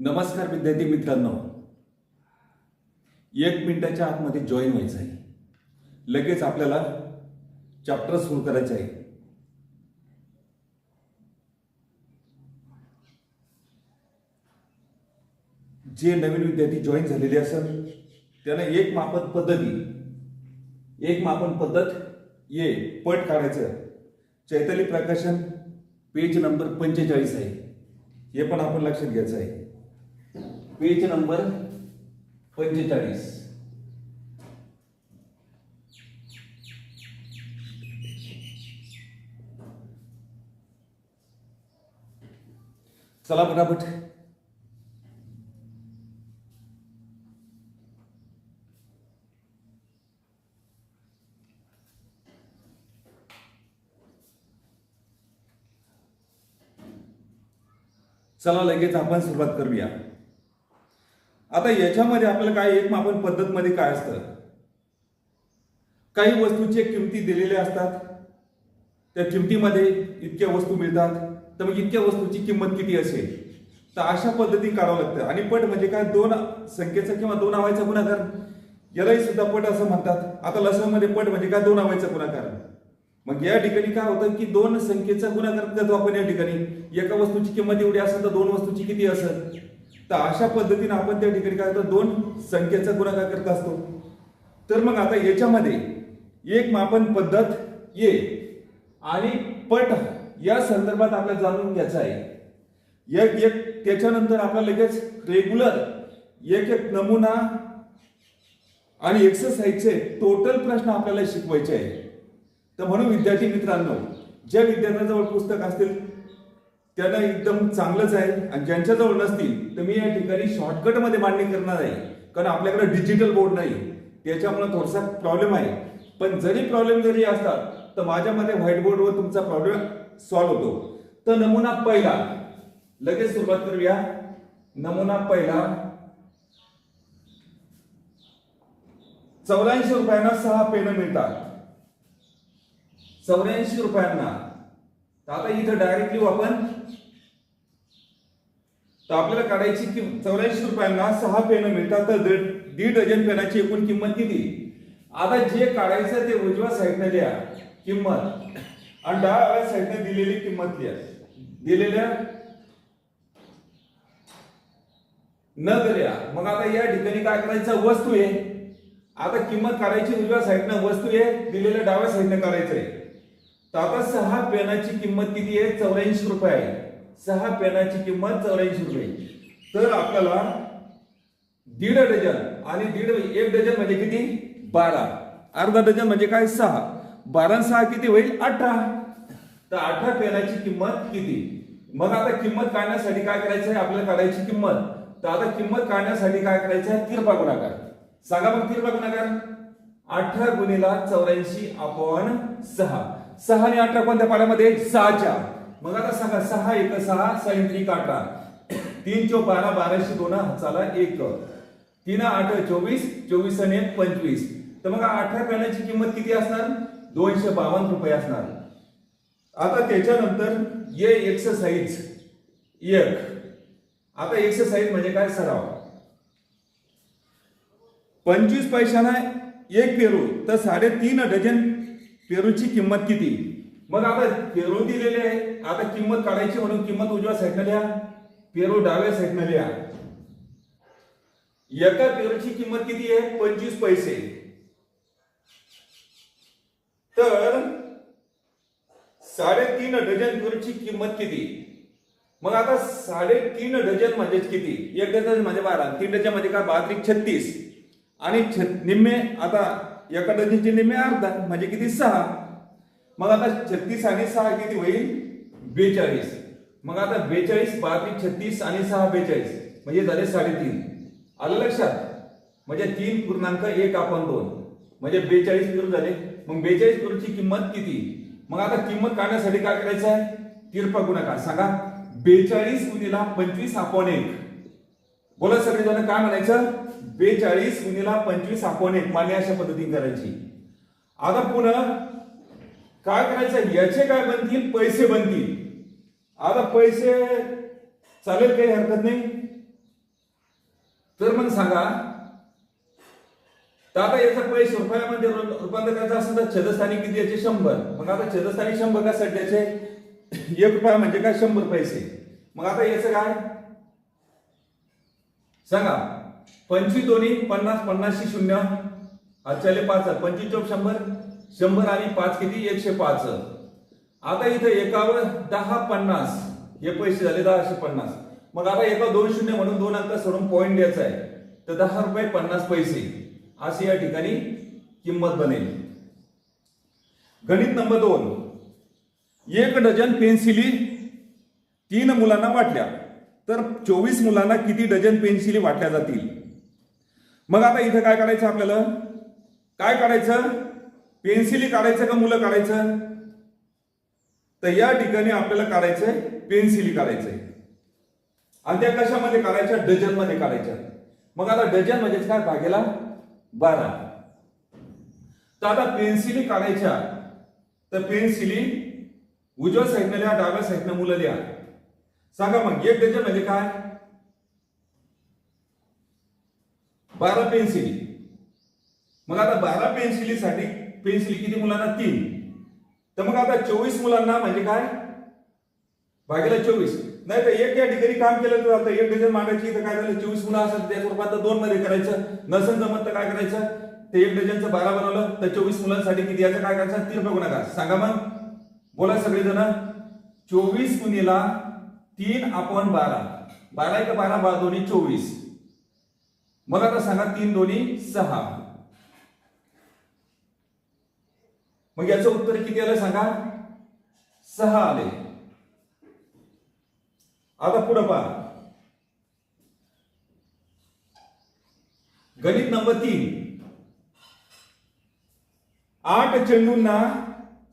नमस्कार विद्यार्थी मित्रांनो. एक मिनिटाच्या आतमध्ये जॉईन व्हायचं आहे. लगेच आपल्याला चॅप्टर सुरू करायचे आहे. जे नवीन विद्यार्थी जॉईन झालेले असेल त्यांना एक मापन पद्धती एक मापन पद्धत ये पट काढायचं. चैतली प्रकाशन पेज नंबर पंचेचाळीस आहे. हे पण आपण लक्षात घ्यायचं आहे. पेज नंबर पंचेचाळीस चला फटाफट चला लगेच आपण सुरुवात करूया आता याच्यामध्ये आपल्याला काय एक मापन पद्धत मध्ये काय असतं? काही वस्तूचे किमती दिलेल्या असतात. त्या किमतीमध्ये इतक्या वस्तू मिळतात. तर मग इतक्या वस्तूची किंमत किती असेल? तर अशा पद्धती करावं लागतं. आणि पट म्हणजे काय? दोन संख्येचा किंवा दोन आवायचा गुणाकार. यालाही सुद्धा पट असं म्हणतात. आता लसणामध्ये पट म्हणजे काय? दोन आवायचा गुणाकार. मग या ठिकाणी काय होतं की दोन संख्येचा गुणाकार करतो आपण या ठिकाणी एका वस्तूची किंमत एवढी असेल तर दोन वस्तूची किती असेल? तर अशा पद्धतीने आपण त्या ठिकाणी काय करतो दोन संख्येचा गुणाकार करत असतो. तर मग आता याच्यामध्ये एक मापन पद्धत ये आणि पट या संदर्भात आपल्याला जाणून घ्यायचं आहे. एक एक त्याच्यानंतर आपल्याला लगेच रेग्युलर एक एक नमुना आणि एक्सरसाइजचे टोटल प्रश्न आपल्याला शिकवायचे आहे. तर म्हणून विद्यार्थी मित्रांनो ज्या विद्यार्थ्यांजवळ पुस्तक असतील त्यांना एकदम चांगलंच आहे. आणि ज्यांच्याजवळ नसतील तर मी या ठिकाणी शॉर्टकटमध्ये मांडणी करणार आहे. कारण आपल्याकडे डिजिटल बोर्ड नाही. त्याच्यामुळे थोडासा प्रॉब्लेम आहे. पण जरी प्रॉब्लेम जरी असतात तर माझ्यामध्ये व्हाईट बोर्डवर तुमचा प्रॉब्लेम सॉल्व्ह होतो. तर नमुना पहिला. लगेच सुरुवात करूया. नमुना पहिला. चौऱ्याऐंशी रुपयांना सहा पेन मिळतात. चौऱ्याऐंशी रुपयांना. आता इथं डायरेक्टली आपण तर आपल्याला काढायची कि चौऱ्याऐंशी रुपयांना सहा पेन मिळतात तर दीड दीड डझन पेनाची एकूण किंमत किती? आता जे काढायचं ते उजव्या साईडने लिहा किंमत. आणि डाव्या साईडने दिलेली किंमत लिहा. दिलेल्या न दिल्या मग आता या ठिकाणी काय करायचं? वस्तू आहे. आता किंमत काढायची उजव्या साईडनं वस्तू आहे. दिलेल्या डाव्या साईडनं काढायचं आहे. तर आता सहा पेनाची किंमत किती आहे? चौऱ्याऐंशी रुपये आहे. सहा पेनाची किंमत चौऱ्याऐंशी रुपये. तर आपल्याला दीड डझन आणि दीड एक डझन म्हणजे किती? बारा. अर्धा डझन म्हणजे काय? सहा. बारा सहा किती होईल? अठरा. तर अठरा पेनाची किंमत किती? मग आता किंमत काढण्यासाठी काय करायचं आहे? आपल्याला काढायची किंमत. तर आता किंमत काढण्यासाठी काय करायचं आहे? तिरपा गुणाकार. सांगा मग तिरपा गुणाकार. अठरा गुणिला चौऱ्याऐंशी आपण सहा. सहा आणि अठरा कोणत्या पाण्यामध्ये सहाच्या. मग आता सांगा सहा एक सहा सहा त्रिक अठरा तीन चो बारा बाराशे दोन हाताला एक. तीन आठ चोवीस चोवीस आणि एक पंचवीस. तर मग अठरा पेनाची किंमत किती असणार? दोनशे बावन्न रुपये असणार. आता त्याच्यानंतर ये एक्सरसाइज एक. आता एक्सरसाइज म्हणजे काय? सराव. पंचवीस पैशाला एक पेरू तर साडेतीन डझन पेरूची किंमत किती? मग आता पेरू दिलेले आहे. आता किंमत काढायची म्हणून किंमत उजव्या साईडनं लिहा पेरू डाव्या साईडनं लिहा. एका पेरूची किंमत किती आहे? पंचवीस पैसे. तर साडेतीन डझन पेरूची किंमत किती? मग आता साडेतीन डझन म्हणजेच किती? एक डझन म्हणजे बारा तीन डझन म्हणजे काय? बारा छत्तीस. आणि निम्मे आता एका डझनचे निम्मे अर्धा म्हणजे किती? सहा. मग आता छत्तीस आणि सहा किती होईल? बेचाळीस. मग आता बेचाळीस बारा छत्तीस आणि सहा बेचाळीस म्हणजे झाले साडेतीन. आलं लक्षात? म्हणजे तीन पूर्णांक एक आपण दोन. म्हणजे बेचाळीस पेरू झाले. मग बेचाळीस पेरूची किंमत किती? मग आता किंमत काढण्यासाठी काय करायचं आहे? तिरपा गुणाकार. सांगा. बेचाळीस गुणिला पंचवीस आपण एक. बोला सगळेजण काय म्हणायचं? बेचाळीस गुणिला पंचवीस आपण एक. मान्य अशा पद्धतीने करायची. आता पुन्हा काय करायचं? याचे काय बनतील? पैसे बनतील. आता पैसे चालेल काही हरकत नाही. तर मग सांगा तर आता याचा पैसे रुपयामध्ये रु- रूपांतर करायचं असेल तर छेदस्थानी किती याचे? शंभर. मग आता छेदस्थानी शंभर का सध्याचे? एक रुपया म्हणजे काय? शंभर पैसे. मग आता याचं काय? सांगा. पंचवीस दोन्ही पन्नास पन्नासशी शून्य. आजच्याले पाच पंचवीस चौक शंभर. शंभर आणि पाच किती? एकशे पाच. आता इथं एकावर दहा पन्नास. हे पैसे झाले दहाशे पन्नास. मग आता एका दोन शून्य म्हणून दोन अंक सोडून पॉईंट द्यायचा आहे. तर दहा रुपये पन्नास पैसे. अशी या ठिकाणी किंमत बनेल. गणित नंबर दोन. एक डझन पेन्सिली तीन मुलांना वाटल्या. तर चोवीस मुलांना किती डझन पेन्सिली वाटल्या जातील? मग आता इथं काय काढायचं आपल्याला? काय काढायचं? पेन्सिली काढायचं का मुलं काढायचं? तर या ठिकाणी आपल्याला काढायचं आहे पेन्सिली काढायचंय. आणि त्या कशामध्ये काढायच्या? डझनमध्ये काढायच्या. मग आता डझन म्हणजे काय? भागेला बारा. तर आता पेन्सिली काढायच्या. तर पेन्सिली उजव्या साईडनं लिहा डाव्या साईडनं मुलं लिहा. सांगा मग एक डझन म्हणजे काय? बारा पेन्सिली मग आता बारा पेन्सिलीसाठी पेन्सिली किती मुलांना? तीन. तर मग आता चोवीस मुलांना म्हणजे काय? भागेला चोवीस. नाही तर एक या ठिकाणी काम केलं तर आता एक डझन मागायची तर काय झालं? चोवीस मुलं असेल त्या स्वरूपात दोन मध्ये करायचं. नसन जमत तर काय करायचं? ते एक डझनचं बारा बनवलं तर चोवीस मुलांसाठी किती याचं काय करायचं? तीन रुपये गुणाकार सांगा मग. बोला सगळेजण. चोवीस गुणीला तीन आपण बारा. बारा एक बारा बारा दोन्ही चोवीस. मग आता सांगा तीन दोन्ही सहा. मग याचं उत्तर किती आलं सांगा? सहा आले. आता पुढं पहा. गणित नंबर तीन. आठ चेंडूंना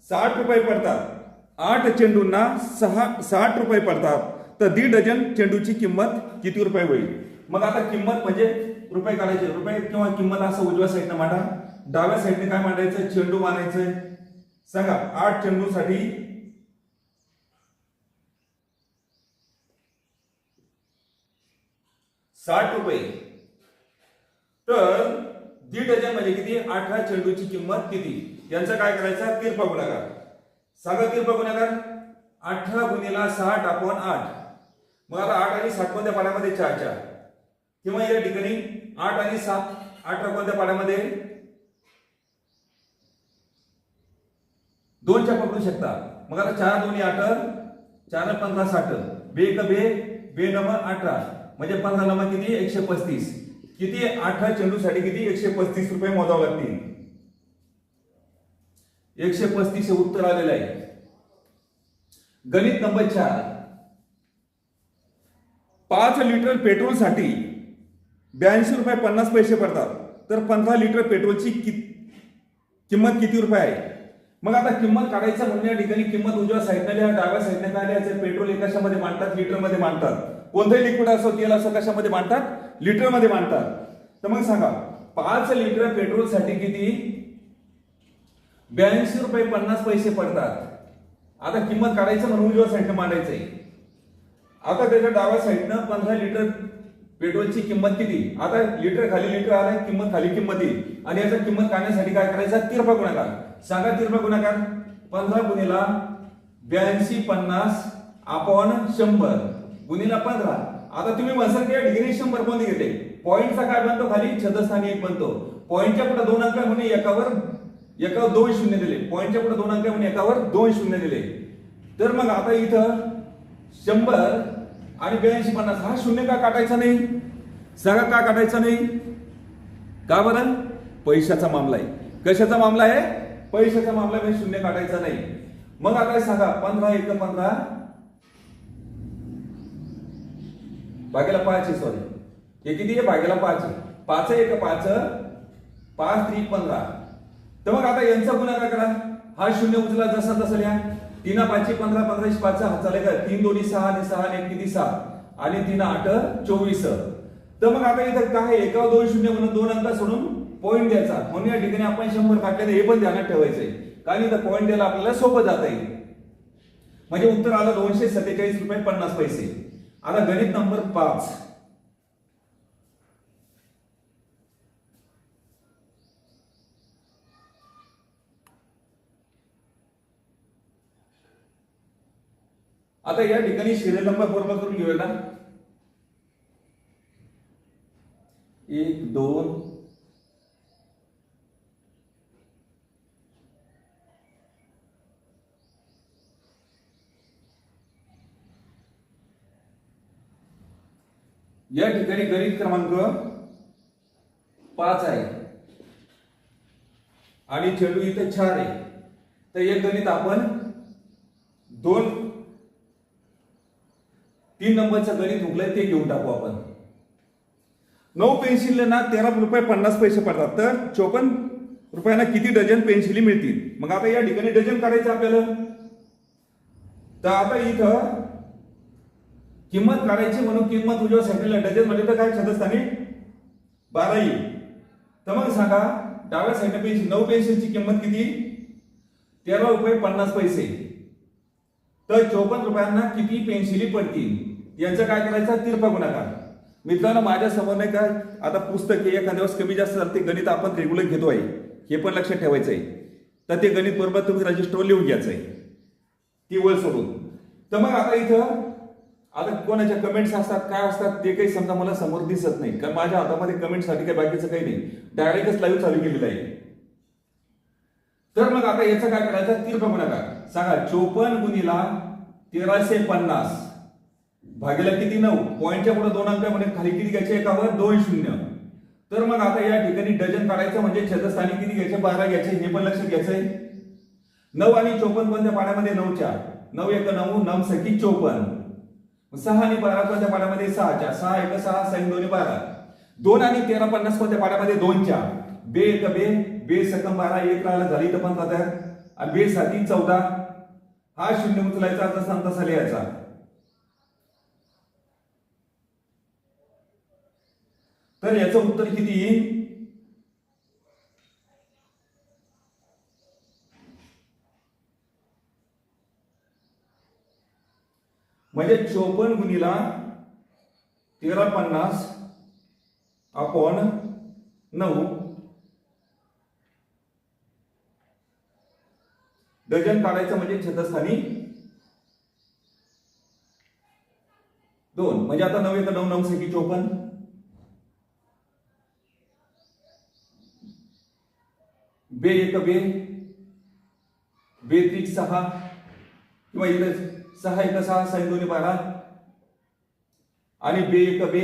साठ रुपये पडतात. आठ चेंडूंना सहा साठ रुपये पडतात. तर दीड डझन चेंडूची किंमत किती रुपये होईल? मग आता किंमत म्हणजे रुपये काढायचे. रुपये किंवा किंमत असं उजव्या साईडनं मांडा. डाव्या साईडने काय मांडायचं? चेंडू मानायचं. सांगा आठ चेंडूसाठी साठ रुपये. तर दीड डझन म्हणजे किती? अठरा चेंडूची किंमत किती? यांचा काय करायचा? तिरपा गुणाकार. सांगा तिरपा गुणाकार. अठरा गुणिला साठ आपण आठ. मग आता आठ आणि सात कोणत्या पाण्यामध्ये चार चार. किंवा या ठिकाणी आठ आणि सात अठरा कोणत्या पाण्यामध्ये दोनच्या पकडू शकता. मग आता चार दोन्ही आठ चार पंधरा साठ बे क बे बे नम अठरा. म्हणजे पंधरा नम किती? एकशे पस्तीस. किती अठरा चेंडूसाठी? किती? एकशे पस्तीस रुपये मोजावे लागतील. एकशे पस्तीस हे उत्तर आलेलं आहे. गणित नंबर चार. पाच लिटर पेट्रोलसाठी ब्याऐंशी रुपये पन्नास पैसे पडतात. तर पंधरा लिटर पेट्रोलची कि किंमत किती रुपये आहे? मग आता किंमत काढायचं म्हणून या ठिकाणी किंमत उजव्या साईडने लिहा डाव्या साईडने काय लिहायचं? पेट्रोल हे कशामध्ये मांडतात लिटरमध्ये मांडतात. कोणतंही लिक्विड असो तेल असो कशामध्ये मांडतात? लिटरमध्ये मांडतात. तर मग सांगा पाच लिटर पेट्रोलसाठी किती? ब्याऐंशी रुपये पन्नास पैसे पडतात. आता किंमत काढायचं म्हणून उजव्या साईडने मांडायचंय. आता त्याच्या डाव्या साईडनं पंधरा लिटर पेट्रोलची किंमत किती? आता लिटर खाली लिटर आलाय किंमत खाली किंमत येईल. आणि याचा किंमत काढण्यासाठी काय करायचं? तिरपा गुणाकार. सांगा तिरपा गुणाकार. पंधरा गुणिला ब्याऐंशी पन्नास आपण शंभर. गुणिला पंधरा. आता तुम्ही म्हणसाल की डिग्री शंभर कोणते घेते पॉईंटचा काय बनतो? खाली छदस्थानी एक बनतो. पॉईंटच्या पुढे दोन अंक म्हणून एकावर एकावर दोन शून्य दिले. पॉईंटच्या पुढे दोन अंक म्हणून एकावर दोन शून्य दिले. तर मग आता इथं शंभर आणि ब्याऐंशी पन्नास हा शून्य का काटायचा नाही? सांगा का काटायचा नाही? का बरं? पैशाचा मामला आहे. कशाचा मामला आहे? पैशाचा मामला शून्य काढायचा नाही. मग आता सांगा पंधरा एक पंधरा. भागेला पाच आहे सॉरी हे किती आहे? भागेला पाच आहे. पाच एक पाच पाच त्री पंधरा. तर मग आता यांचा गुन्हा करा. हा शून्य उचला जसा तसा लिहा. तीन पाचशे पंधरा पंधराशे पाच हा चालेल का तीन दोन्ही सहा आणि सहा आणि एक किती? सहा. आणि तीन आठ चोवीस. तर मग आता इथं काय एका दोन शून्य म्हणून दोन अंक सोडून पॉइंट द्यायचा. म्हणून या ठिकाणी आपण शंभर काढले हे पण ध्यानात ठेवायचंय. कारण इथं पॉईंट द्यायला आपल्याला सोपं जाता येईल म्हणजे उत्तर आलं दोनशे सत्तेचाळीस रुपये पन्नास पैसे. आता गणित नंबर पाच. आता या ठिकाणी शिरे नंबर बरोबर करून घेऊया ना. एक दोन या ठिकाणी गणित क्रमांक पाच आहे. आणि चेंडू इथे चार आहे. तर एक गणित आपण दोन तीन नंबरचं गणित हुकलंय ते घेऊन टाकू आपण. नऊ पेन्सिल ना तेरा रुपये पन्नास पैसे पडतात. तर चोपन्न रुपयांना किती डझन पेन्सिली मिळतील? मग आता या ठिकाणी डझन काढायचं आपल्याला? तर आता इथं किंमत काढायची म्हणून किंमत उजव्या साईडला डझन म्हणजे तर काय छंदस्थानी? बारा येईल तर मग सांगा डाव्या साईडला पेन्सिल नऊ पेन्शनची किंमत किती? तेरा रुपये पन्नास पैसे. तर चोपन्न रुपयांना किती पेन्सिली पडतील? यांचं काय करायचं? तिरपा गुणाकार. मित्रांनो माझ्यासमोर नाही का आता पुस्तक एखाद्या वेळेस कमी जास्त झालं ते गणित आपण रेग्युलर घेतो आहे. हे पण लक्षात ठेवायचं आहे. तर ते गणित बरोबर तुम्ही रजिस्टरवर लिहून घ्यायचं आहे. ती वळ सोडून. तर मग आता इथं आता कोणाच्या कमेंट्स असतात काय असतात ते काही समजा मला समोर दिसत नाही. कारण माझ्या हातामध्ये कमेंटसाठी काही बाकीचं काही नाही. डायरेक्टच लाईव्ह चालू केलेलं आहे. तर मग आता याचं काय करायचं? तीर्थ का सांगा चोपन्न गुणीला तेराशे पन्नास भागीला किती नऊ? पॉईंटच्या पुढे दोन अंक म्हणजे खाली किती घ्यायचे? एकावर दोन शून्य. तर मग आता या ठिकाणी डझन काढायचं म्हणजे छेदस्थानी किती घ्यायचे? बारा घ्यायचे. हे पण लक्षात घ्यायचंय. नऊ आणि चोपन्न कोणत्या पाण्यामध्ये? नऊच्या. नऊ एक नऊ नऊ सखी चोपन्न. सहा आणि बारा कोणत्या पाण्यामध्ये सहाच्या. सहा एक सहा सैन दोन्ही बारा. दोन आणि तेरा पन्नास कोणत्या पाण्यामध्ये दोनच्या. बे एक बे बे सकम बारा एक राहिला झाली तर पण जातात. आणि बे साती चौदा. हा शून्य उचलायचा जसा तसा लिहायचा तर याचं उत्तर किती? येईल म्हणजे चोपन्न गुणीला तेरा पन्नास अपॉन नऊ. डझन काढायचं म्हणजे छतस्थानी दोन. म्हणजे आता नऊ एक नऊ नऊ सेकी चोपन्न. बे एक बे. बे तीन सहा. किंवा इथं सहा एक सहा सहा दोन्ही बारा. आणि बे एक बे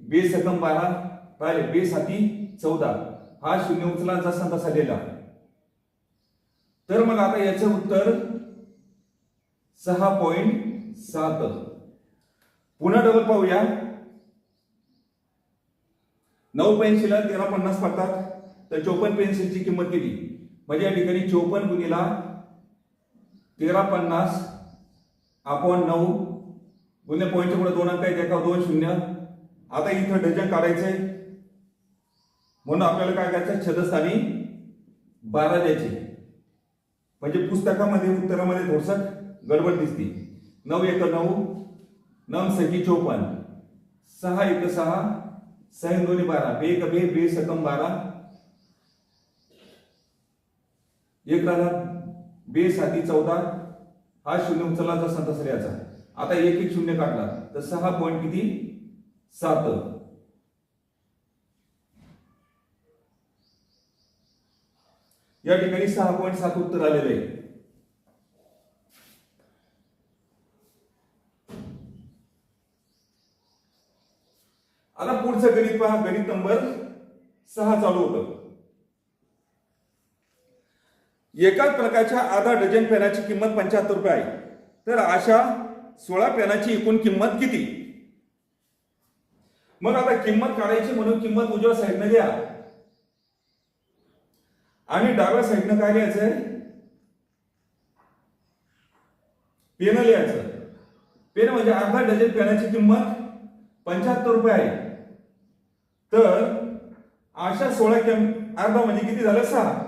बे सकम बारा. राहिले बे साती चौदा. हा शून्य उचला जसा तसा तर मग आता याचं उत्तर सहा पॉइंट सात. पुन्हा डबल पाहूया. नऊ पेन्सिलला तेरा पन्नास पडतात. तर चोपन्न पेन्सिलची किंमत किती? म्हणजे या ठिकाणी चोपन्न गुणीला तेरा पन्नास आपण नऊ गुन्हे पॉईंटच्या पुढे दोन अंक आहेत एका दोन शून्य. आता इथं डझन काढायचे. म्हणून आपल्याला काय करायचं? छदस्थानी बारा द्यायचे. म्हणजे पुस्तकामध्ये उत्तरामध्ये थोडस गडबड दिसते. नऊ एक नऊ नऊ सखी चोपन्न. सहा एक सहा सहा दोन्ही बारा. बे एक बे बे सकम बारा. एक राहिला बे साती चौदा. हा शून्य उचलला जसा तसा याचा आता एक एक शून्य काढला तर सहा पॉईंट किती? सात. या ठिकाणी सहा पॉईंट सात उत्तर आलेलं आहे. आता पुढचं गणित पहा. गणित नंबर सहा चालू होतं. एकाच प्रकारच्या आधा डझन पेनाची किंमत पंच्याहत्तर रुपये आहे. तर अशा सोळा पेनाची एकूण किंमत किती? मग आता किंमत काढायची म्हणून किंमत उजव्या साईडनं घ्या. आणि डाव्या साईडनं काय लिहायचंय? पेन लिहायचं. पेन म्हणजे अर्धा डझन पेनाची किंमत पंच्याहत्तर रुपये आहे. तर अशा सोळा किम अर्धा म्हणजे किती झालं? सहा.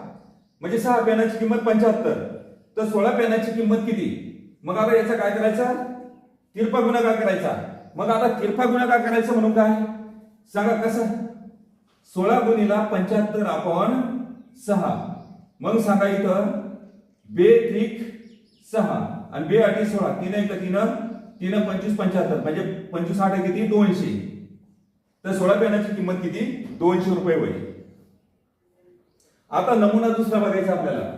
म्हणजे सहा पेनाची किंमत पंच्याहत्तर. तर सोळा पेनाची किंमत किती? मग आता याचा काय करायचा? तिरपा गुणाकार करायचा? मग आता तिरपा गुणाकार करायचं म्हणून काय? सांगा कसं? सोळा गुणीला पंच्याहत्तर आपण सहा. मग सांगा इथं बे त्रिक सहा. आणि बे अटी सोळा. तीन एक तीन तीन पंचवीस पंच्याहत्तर. म्हणजे पंचवीस आठ किती? दोनशे. तर सोळा पॅनाची किंमत किती? दोनशे रुपये होईल. आता नमुना दुसरा बघायचा आपल्याला.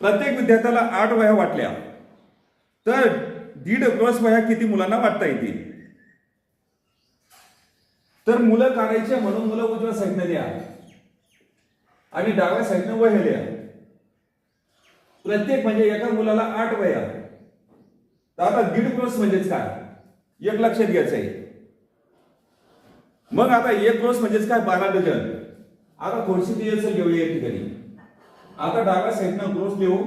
प्रत्येक विद्यार्थ्याला आठ वह्या वाटल्या. तर दीड क्रॉस वह्या किती मुलांना वाटता येतील? तर मुलं काढायचे म्हणून मुलं उजव्या साईडने लिहा आणि डाव्या साईडने वह्या लिहा प्रत्येक म्हणजे एका मुलाला आठ वया तर आता दीड क्रॉस म्हणजेच काय? एक लक्षात घ्यायचं आहे मग आता एक क्रॉस म्हणजेच काय? बारा डझन. आता थोडीशी डिटेल्स घेऊया या ठिकाणी. आता डाव्या साईडनं क्रॉस लिहू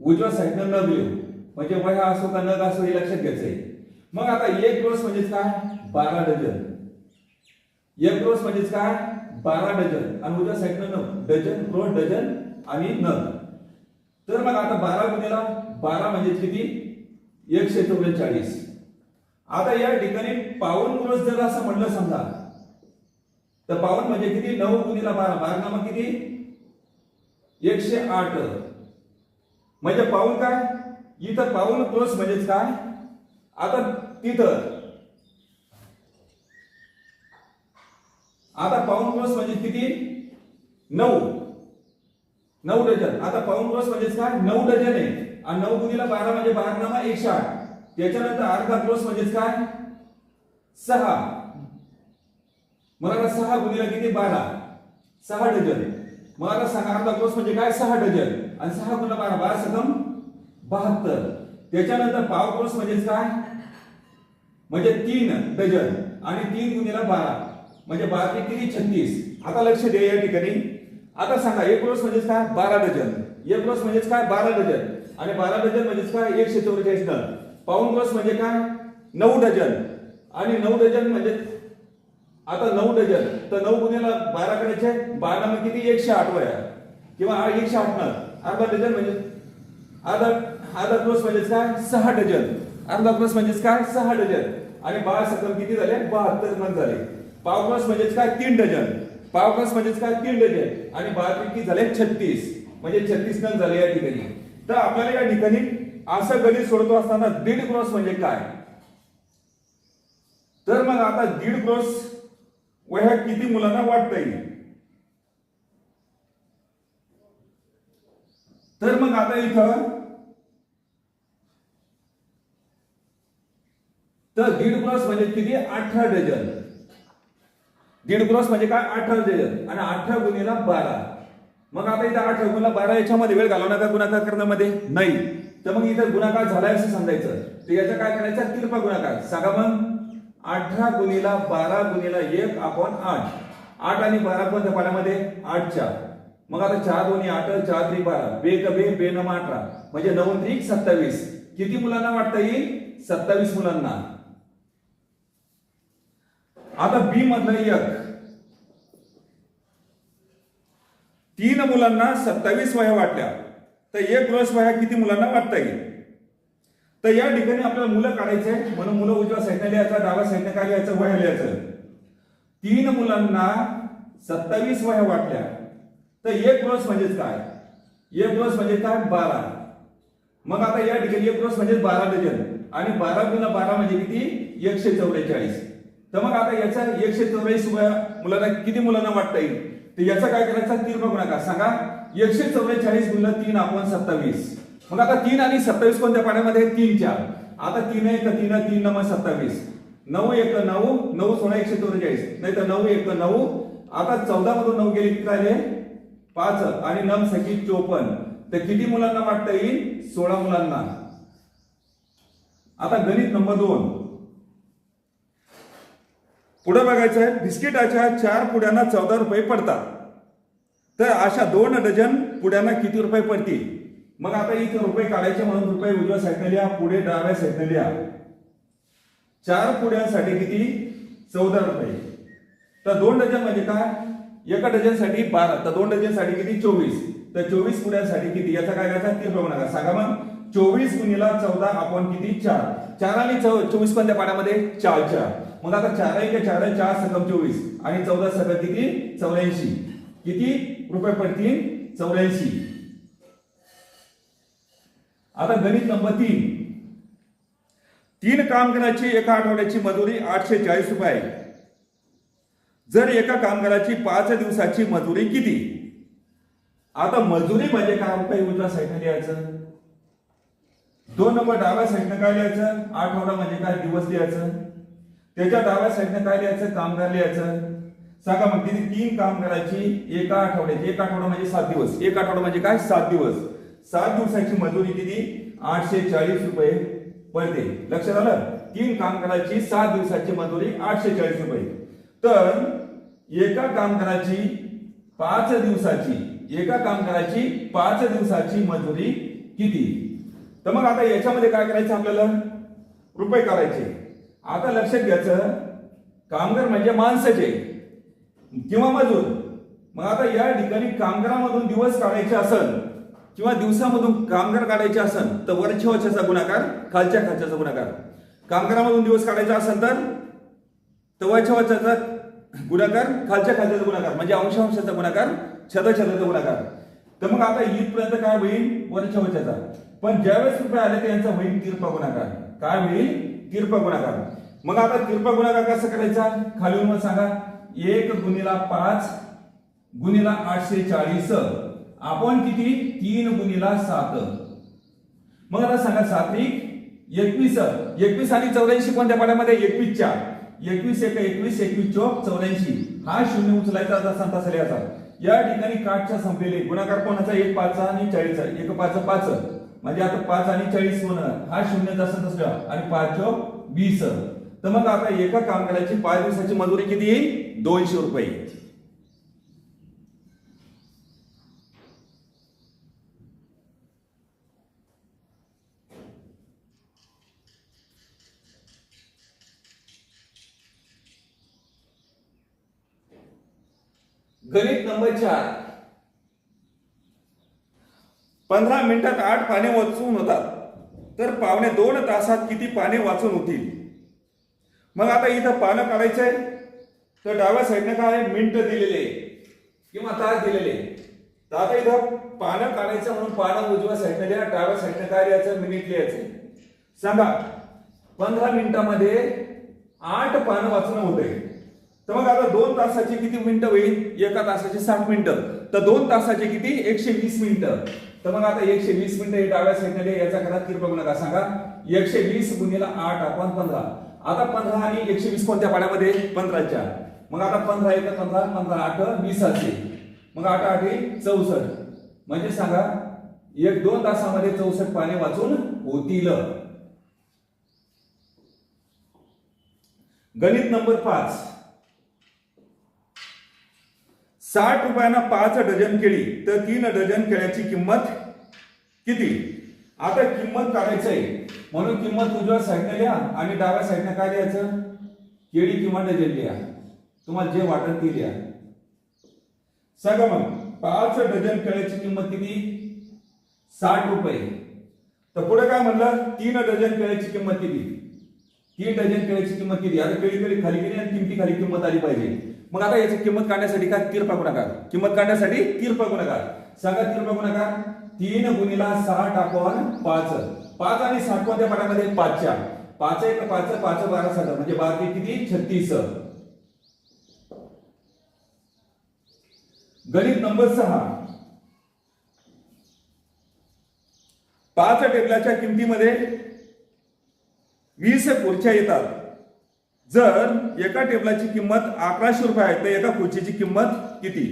उजव्या साईडनं नग लिहू म्हणजे वह्या असो का नग असो हे लक्षात घ्यायचंय. आहे मग आता एक क्रॉस म्हणजेच काय? बारा डझन. एक क्रॉस म्हणजेच काय? बारा डझन. आणि उजव्या साईडनं नग डझन क्रॉस डझन आणि नग तर मग आता बारा गुन्हेला बारा म्हणजे किती? एकशे चौवेचाळीस. आता या ठिकाणी पावन क्रॉस जर असं म्हणलं समजा तर पावन म्हणजे किती? नऊ गुणीला बारा. बारा किती? एकशे आठ. म्हणजे पाऊल काय? इथं पाऊल क्रॉस म्हणजेच काय? आता तिथं. आता पाऊन क्रॉस म्हणजे किती? नऊ. नऊ डझन. आता पाऊन क्रॉस म्हणजेच काय? नऊ डझन आहे. आणि नऊ गुणीला बारा म्हणजे बारा नामा एकशे आठ. त्याच्यानंतर अर्धा क्रॉस म्हणजेच काय? सहा. मला सहा गुणीला किती? बारा. सहा डझन. मला सांगा अर्धा क्रॉस म्हणजे काय? सहा डझन. आणि सहा गुणा बारा बारा सकम बहात्तर. त्याच्यानंतर पाव क्रॉस म्हणजेच काय? म्हणजे तीन डझन. आणि तीन गुणीला बारा. म्हणजे बारा किती? छत्तीस. आता लक्ष द्या या ठिकाणी. आता सांगा एक रोज म्हणजेच काय? बारा डझन. एक रोज म्हणजेच काय? बारा डझन. आणि बारा डझन म्हणजेच काय? एकशे चौवेचाळीस टन पाऊन बस म्हणजे काय? नऊ डझन. आणि नऊ डझन म्हणजे आता नऊ डझन. तर नऊ गुन्ह्याला बारा करायचे बारा मग किती? एकशे आठ वया. किंवा एकशे आठ न अर्धा डझन म्हणजे अर्धा अर्धा क्रोस म्हणजेच काय? सहा डझन. अर्धा क्रोस म्हणजेच काय? सहा डझन. आणि बारा सकम किती झाले? बहात्तर नग झाले. पाव क्रोस म्हणजेच काय? तीन डझन. पाव क्रोस म्हणजेच काय? तीन डझन. आणि बारा किती झाले? छत्तीस. म्हणजे छत्तीस नग झाले या ठिकाणी. तर आपल्याला या ठिकाणी असं गणित सोडतो असताना दीड क्रॉस म्हणजे काय? तर मग आता दीड क्रॉस वह्या किती मुलांना वाटता येईल तर मग आता इथं तर दीड क्रॉस म्हणजे किती? अठरा डझन. दीड क्रॉस म्हणजे काय? अठरा डझन. आणि अठरा गुन्हेला बारा. मग आता इथं अठरा गुन्हा बारा याच्यामध्ये वेळ घालवणार का गुणाकार करण्यामध्ये. नाही. तर मग इथं गुणाकार झालाय असं समजायचं तर याचा काय करायचा? तिरपा गुणाकार. सांगा मग. अठरा गुणीला बारा गुणीला एक आपण आठ. आठ आणि बारा कोणत्या पाण्यामध्ये आठ चार मग आता चार दोन्ही आठ चार त्रि बारा. बे कबे बे बे अठरा. म्हणजे नऊ त्रिक सत्तावीस. किती मुलांना वाटता येईल? सत्तावीस मुलांना. आता बी मधलं एक. तीन मुलांना सत्तावीस वया वाटल्या. तर एक ब्रश वह्या किती मुलांना वाटता येईल? तर या ठिकाणी आपल्याला मुलं काढायचे म्हणून मुलं उजव्या साईडने लिहायचं डाव्या साईडने काय लिहायचं वह्या लिहायचं. तीन मुलांना सत्तावीस वह्या वाटल्या. तर एक ब्रश म्हणजेच काय? एक ब्रश म्हणजे काय? बारा. मग आता या ठिकाणी एक ब्रश म्हणजे बारा डझन. आणि बारा गुणा बारा म्हणजे किती? एकशे चौवेचाळीस. तर मग आता याचा एकशे चौवेचाळीस वया मुलांना किती मुलांना वाटता येईल? तर याचा काय करायचा? तीन गुणाकार. सांगा. एकशे चौवेचाळीस गुण तीन आपण सत्तावीस. मग आता तीन आणि सत्तावीस कोणत्या पाण्यामध्ये? तीन चार. आता तीन एक तीन तीन नव सत्तावीस. नऊ एक नऊ नऊ सोळा एकशे चौवेचाळीस. नाही तर नऊ एक नऊ. आता चौदा मधून नऊ गेले किती राहिले पाच आणि नम सखी चोपन्न. तर किती मुलांना वाटता येईल? सोळा मुलांना. आता गणित नंबर दोन. पुढे बघायचं आहे. बिस्किटाच्या चार पुड्यांना चौदा रुपये पडतात. तर अशा दोन डझन पुड्यांना किती रुपये पडतील? मग आता इथे रुपये काढायचे म्हणून रुपये उजव्या साईडने लिहा पुढे डाव्या साईडने लिहा. चार पुड्यांसाठी किती? चौदा रुपये. तर दोन डझन म्हणजे काय? एका डझनसाठी बारा. तर दोन डझनसाठी किती? चोवीस. तर चोवीस पुड्यांसाठी किती? याचा काय करायचा तीन रुपये म्हणा सांगा मग. चोवीस गुणीला चौदा आपण किती? चार. चार आणि चौ- चोवीस त्या पाण्यामध्ये चार चार. मग आता चार एक चार आहे, चार सकम चोवीस. आणि चौदा सकम किती? चौऱ्याऐंशी. किती? रुपये पडतील चौऱ्याऐंशी. आता गणित नंबर तीन. तीन कामगाराची एका आठवड्याची मजुरी आठशे चाळीस रुपये. आहे जर एका कामगाराची पाच दिवसाची मजुरी किती? आता मजुरी म्हणजे काय रुपये उजव्या साईडने लिहायचं? दोन नंबर डाव्या साईडनं काय लिहायचं? आठवडा म्हणजे काय? दिवस लिहायचं. त्याच्या डाव्या साईडनं काय लिहायचं? कामगार लिहायचं. सांगा मग तिने तीन काम करायची एका आठवड्याची. एक आठवडा म्हणजे सात दिवस. एक आठवडा म्हणजे काय? सात दिवस. सात दिवसाची मजुरी किती? आठशे चाळीस रुपये पडते. लक्षात आलं? तीन काम करायची सात दिवसाची मजुरी आठशे चाळीस रुपये. तर एका काम करायची पाच दिवसाची. एका काम करायची पाच दिवसाची मजुरी किती? तर मग आता याच्यामध्ये काय करायचं आपल्याला? रुपये करायचे आता लक्षात घ्यायचं कामगार म्हणजे माणसाचे. किंवा मजूर. मग आता या ठिकाणी कामगारामधून दिवस काढायचे असेल किंवा दिवसामधून कामगार काढायचे असेल तर वरच्या वरच्याचा गुणाकार खालच्या खालच्याचा गुणाकार. कामगारामधून दिवस काढायचा असेल तर वरच्या वरच्याचा गुणाकार खालच्या खालच्याचा गुणाकार म्हणजे अंशांशाचा गुणाकार छदाछदाचा गुणाकार. तर मग आता इथपर्यंत काय होईल? वरच्या वरच्याचा. पण ज्यावेळेस रुपये आले तर यांचा होईल तिरपा गुणाकार. काय होईल? तिरपा गुणाकार. मग आता तिरपा गुणाकार कसा करायचा? खाली मग सांगा. एक गुणिला पाच गुणिला आठशे चाळीस. आपण किती? तीन गुणिला सात. मग आता सांगा सात्विक एकवीस. एकवीस आणि चौऱ्याऐंशी कोणत्या पाड्यामध्ये? एकवीसच्या एकवीस एक एकवीस एकवीस चौक चौऱ्याऐंशी. हा शून्य उचलायचा आता संतास लिहायचा या ठिकाणी काठच्या संपलेले गुणाकार कोणाचा? एक पाच आणि चाळीस. एक पाच पाच. म्हणजे आता पाच आणि चाळीस होणार. हा शून्य संतास लिहा आणि पाच चौक वीस. तर मग आता एका कामगाराची पाच दिवसाची मजुरी किती येईल? दोनशे रुपये गणित नंबर चार. पंधरा मिनिटात आठ पाने वाचून होतात. तर पावणे दोन तासात किती पाने वाचून होतील? मग आता इथं पानं काढायचंय. तर डाव्या साईडने काय मिंट दिलेले. किंवा तास दिलेले. तर आता इथं पानं काढायचं म्हणून पानं उजव्या साईडने लिहा डाव्या साईडने काय लिहायचं? मिनिट लिहायचं. सांगा. पंधरा मिनिटामध्ये आठ पानं वाचणं होतंय. तर मग आता दोन तासाची किती मिनिटं होईल? एका तासाची साठ मिनिटं. तर दोन तासाचे किती? एकशे वीस मिनिटं. तर मग आता एकशे वीस मिनिटं हे डाव्या साईडने याचा करा तीर बघू नका सांगा. एकशे वीस गुणिला आठ आपण पंधरा. आता पंधरा आणि एकशे वीस कोणत्या पाण्यामध्ये पंधराच्या. मग आता पंधरा एक पंधरा पंधरा आठ वीस असेल. मग आठ आठ चौसष्ट. म्हणजे सांगा एक दोन तासामध्ये चौसष्ट पाने वाचून होतील. गणित नंबर पाच. साठ रुपयांना पाच डझन केळी तर तीन डझन केळ्याची किंमत किती? आता किंमत काढायचं आहे म्हणून किंमत उजव्या साईडने लिहा आणि डाव्या साईडने काय लिहायचं? केळी किंवा डझन लिहा. तुम्हाला जे वाटत ते लिहा सांगा मग पाच डझन केळ्याची किंमत किती? साठ रुपये. तर पुढे काय म्हणलं? तीन डझन केळ्याची किंमत किती? तीन डझन केळ्याची किंमत किती? आता केळी केळी खाली गेली आणि किमती खाली किंमत आली पाहिजे. मग आता याची किंमत काढण्यासाठी काय तीर पाकू नका? किंमत काढण्यासाठी तीर पाकू नका. सांगा तीर पाकू नका. तीन गुणीला सहा टाकून पाच. पाच आणि साठ कोणत्या पाठामध्ये पाचच्या. पाच एक पाच पाच बारा साठ म्हणजे बारा किती? छत्तीस. गणित नंबर सहा. पाच टेबलाच्या किमतीमध्ये वीस खुर्च्या येतात. जर एका टेबलाची किंमत अकराशे रुपये आहे तर एका खुर्चीची किंमत किती?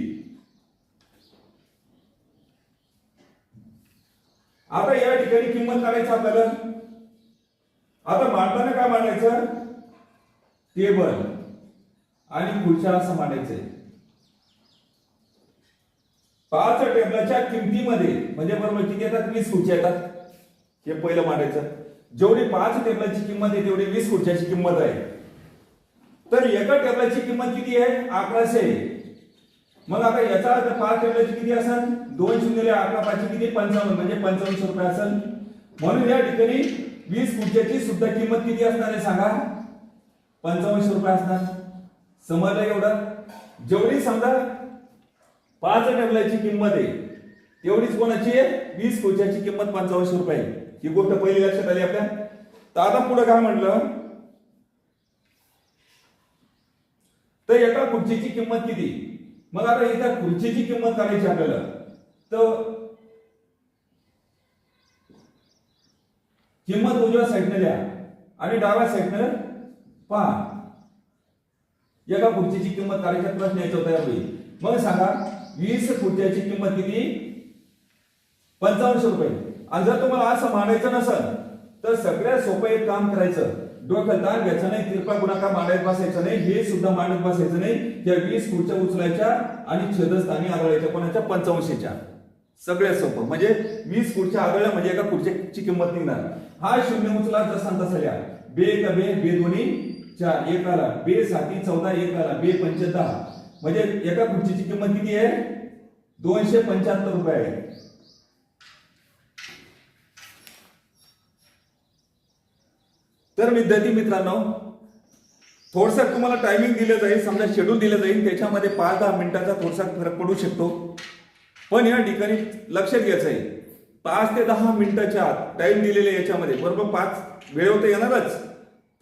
आता या ठिकाणी किंमत काढायचं आपल्याला. आता मांडताना काय मांडायचं? टेबल आणि खुर्च्या असं मांडायचंय पाच टेबलाच्या किमतीमध्ये म्हणजे बरोबर किती येतात? वीस खुर्च्या येतात. हे पहिलं मांडायचं. जेवढी पाच टेबलाची किंमत आहे तेवढी वीस खुर्च्याची किंमत आहे. तर एका टेबलाची किंमत किती आहे? अकराशे. मग आता याचा अर्थ पाच टेबलाची किती असेल? दोन शून्य अकरा पाचशे किती? पंचावन्न म्हणजे पंचावन्नशे रुपये असेल. म्हणून या ठिकाणी वीस खुर्च्याची सुद्धा किंमत किती असणार आहे सांगा? पंचावन्नशे रुपये असणार. समजलं एवढं? जेवढी समजा पाच टेबलाची किंमत आहे. तेवढीच कोणाची आहे? वीस खुर्च्याची किंमत पंचावन्नशे रुपये. ही गोष्ट पहिली लक्षात आली आपल्या? तर आता पुढे काय म्हटलं? तर एका खुर्चीची किंमत किती? मग आता एका खुर्चीची किंमत करायची आपल्याला. तर किंमत उजव्या साईडने द्या. आणि डाव्या साईडने पहा. एका खुर्चीची किंमत काढायचा प्रश्न याच्यावर तयार होईल. मग सांगा वीस फुट्याची किंमत किती? पंचावन्नशे रुपये. आणि जर तुम्हाला असं मांडायचं नसेल तर सगळ्यात सोपं एक काम करायचं. डोक्यात ताण घ्यायचं नाही तिरपा गुणाकार मांडत बसायचं नाही हे सुद्धा मांडत बसायचं नाही. त्या वीस खुर्च्या उचलायच्या आणि छेदस्थानी आदळायच्या कोणाच्या? पंचावन्नशेच्या. सगळ्यात सोपं. म्हणजे वीस खुर्च्या आदळल्या म्हणजे एका खुर्च्याची किंमत निघणार. हा शून्य उचला जसा तसा लिहा. बे कबे बे बे दोन्ही चार. एक आला. बे साती चौदा. एक आला. बे पंच दहा. म्हणजे एका खुर्चीची किंमत किती आहे? दोनशे पंच्याहत्तर रुपये आहे. तर विद्यार्थी मित्रांनो थोडसा तुम्हाला टायमिंग दिलं जाईल समजा शेड्यूल दिलं जाईल त्याच्यामध्ये पाच दहा मिनिटाचा थोडासा फरक पडू शकतो. पण या ठिकाणी लक्षात घ्यायचं आहे. पाच ते दहा मिनिटाच्या आत टाइम दिलेले याच्यामध्ये बरोबर पाच वेळेवर तर येणारच.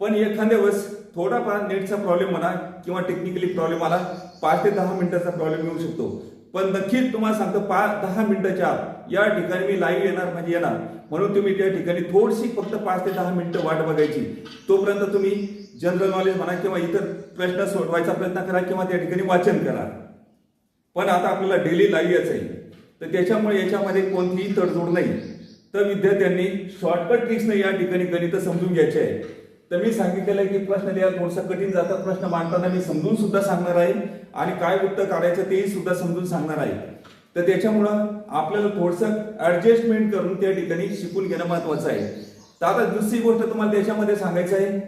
पण एखाद्या वेळेस थोडाफार नेटचा प्रॉब्लेम म्हणा किंवा टेक्निकली प्रॉब्लेम आला पाच ते दहा मिनिटाचा प्रॉब्लेम येऊ शकतो. पण नक्कीच तुम्हाला सांगतो पाच दहा मिनिटाच्या आत या ठिकाणी मी लाईव्ह येणार म्हणजे येणार. म्हणून तुम्ही त्या ठिकाणी थोडीशी फक्त पाच ते दहा मिनिटं वाट बघायची. तोपर्यंत तुम्ही जनरल नॉलेज म्हणा किंवा इतर प्रश्न सोडवायचा प्रयत्न करा किंवा त्या ठिकाणी वाचन करा. पण आता आपल्याला डेली लाईव्ह यायचं आहे. तर त्याच्यामुळे याच्यामध्ये कोणतीही तडजोड नाही. तर विद्यार्थ्यांनी शॉर्टकट ट्रिक्सने या ठिकाणी गणित समजून घ्यायचे आहे. तर मी सांगितलेलं आहे की प्रश्न लिहायला थोडासा कठीण जातात प्रश्न मांडताना मी समजून सुद्धा सांगणार आहे आणि काय उत्तर काढायचं तेही सुद्धा समजून सांगणार आहे. तर त्याच्यामुळं आपल्याला थोडंसं ऍडजस्टमेंट करून त्या ठिकाणी शिकून घेणं महत्वाचं आहे. तर आता दुसरी गोष्ट तुम्हाला त्याच्यामध्ये सांगायचं आहे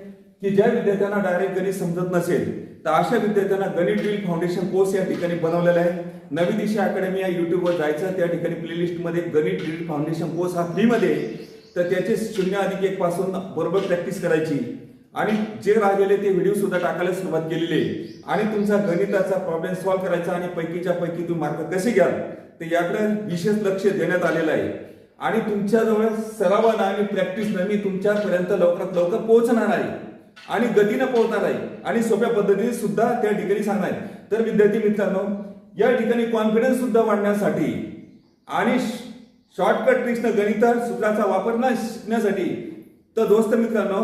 की ज्या विद्यार्थ्यांना डायरेक्ट गणित समजत नसेल तर अशा विद्यार्थ्यांना गणित ड्रिल फाउंडेशन कोर्स या ठिकाणी बनवलेला आहे. नवी दिशा अकॅडमी या युट्यूबवर जायचं त्या ठिकाणी प्लेलिस्टमध्ये गणित ड्रिल फाउंडेशन कोर्स हा फ्रीमध्ये तर त्याचे शून्य अधिक एक पासून बरोबर प्रॅक्टिस करायची. आणि जे राहिलेले ते व्हिडिओ सुद्धा टाकायला सुरुवात केलेली आहे. आणि तुमचा गणिताचा प्रॉब्लेम सॉल्व्ह करायचा आणि पैकीच्या पैकी तुम्ही मार्क कसे घ्याल ते याकडे विशेष लक्ष देण्यात आलेलं आहे. आणि तुमच्याजवळ सरावानं आणि प्रॅक्टिसनं मी तुमच्यापर्यंत लवकरात लवकर पोहोचणार आहे. आणि गतीनं पोहोचणार आहे. आणि सोप्या पद्धतीने सुद्धा त्या ठिकाणी सांगणार आहे. तर विद्यार्थी मित्रांनो या ठिकाणी कॉन्फिडन्स सुद्धा वाढण्यासाठी आणि शॉर्टकट ट्रिक्सनं गणित सूत्राचा वापर न शिकण्यासाठी. तर दोस्त मित्रांनो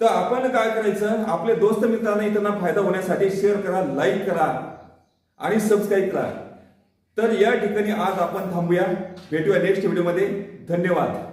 तर आपण काय करायचं? आपले दोस्त मित्रांना इतरांना फायदा होण्यासाठी शेअर करा लाईक करा आणि सबस्क्राईब करा. तर या ठिकाणी आज आपण थांबूया. भेटूया नेक्स्ट व्हिडिओमध्ये धन्यवाद.